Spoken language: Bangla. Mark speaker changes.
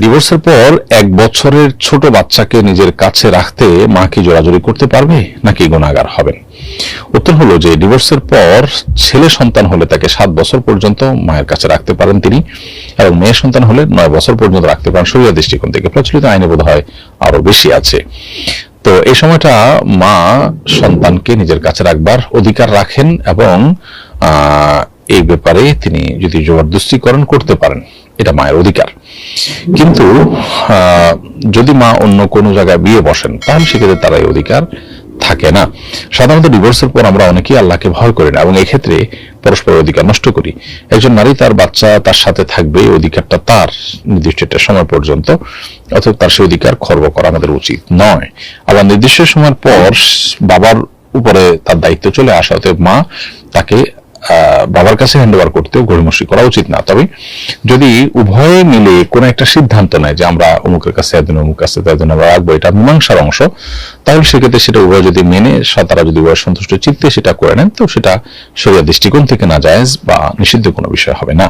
Speaker 1: ডিভোর্সের পর এক বছরের ছোট বাচ্চাকে নিজের কাছে রাখতে মা কি জোরাজুরি করতে পারবে নাকি গুণাগার হবেন উত্তর হলো যে ডিভোর্সের পর ছেলে সন্তান হলে তাকে সাত বছর পর্যন্ত মায়ের কাছে রাখতে পারেন তিনি এবং মেয়ে সন্তান হলে নয় বছর পর্যন্ত রাখতে পারেন। শরীর দৃষ্টিকোণ থেকে প্রচলিত আইনে বোধ হয় আরও বেশি আছে। তো এই সময়টা মা সন্তানকে নিজের কাছে রাখবার অধিকার রাখেন এবং এই ব্যাপারে তিনি যদি জবরদস্তিকরণ করতে পারেন এটা মায়ের অধিকার। কিন্তু যদি মা অন্য কোনো জায়গায় বিয়ে বসেন, তাহলে সেক্ষেত্রে তার এই অধিকার থাকে না। সাধারণত ডিভোর্সের পর আমরা অনেকেই আল্লাহকে ভয় করি না এবং এক্ষেত্রে পরস্পরের অধিকার নষ্ট করি। একজন নারী তার বাচ্চা তার সাথে থাকবে, অধিকারটা তার নির্দিষ্ট একটা সময় পর্যন্ত, অথবা তার সেই অধিকার খর্ব করা আমাদের উচিত নয়। আবার নির্দিষ্ট সময়ের পর বাবার উপরে তার দায়িত্ব চলে আসা, অতএব মা তাকে বাবার কাছে হ্যান্ড ওভার করতেও গড়িমসি করা উচিত না। তবে যদি উভয়ে মিলে কোনো একটা সিদ্ধান্ত নেয় যে আমরা অমুকের কাছে একদিন অমুক কাছে একদিন আমরা রাখব, এটা মীমাংসার অংশ, তাহলে সেক্ষেত্রে সেটা উভয় যদি মেনে তারা যদি উভয় সন্তুষ্ট চিত্তে সেটা করে নেন, তো সেটা শরীর দৃষ্টিকোণ থেকে না জায়েজ বা নিষিদ্ধ কোনো বিষয় হবে না।